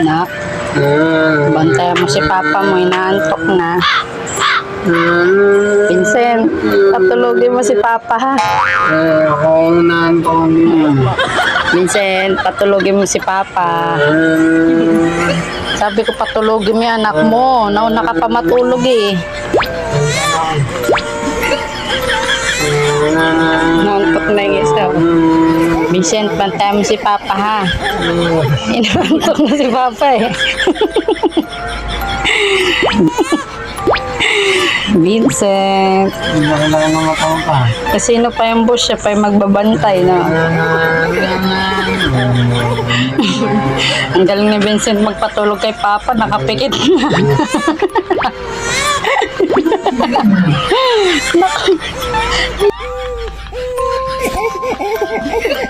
Na, bantayan mo si Papa mo, inaantok na. Vincent, patulogin mo si Papa ha. Eh, ako naantok Hmm. Vincent, patulogin mo si Papa. Sabi ko patulogin mo yung anak mo. Nauna ka pa matulog eh. Vincent, bantayan mo si Papa ha. Inantok na si Papa eh. Vincent. Hindi na kailangan na matawag pa. Kasi sino pa yung boss siya pa yung magbabantay no? Ang galing ni Vincent magpatulog kay Papa, nakapikit na.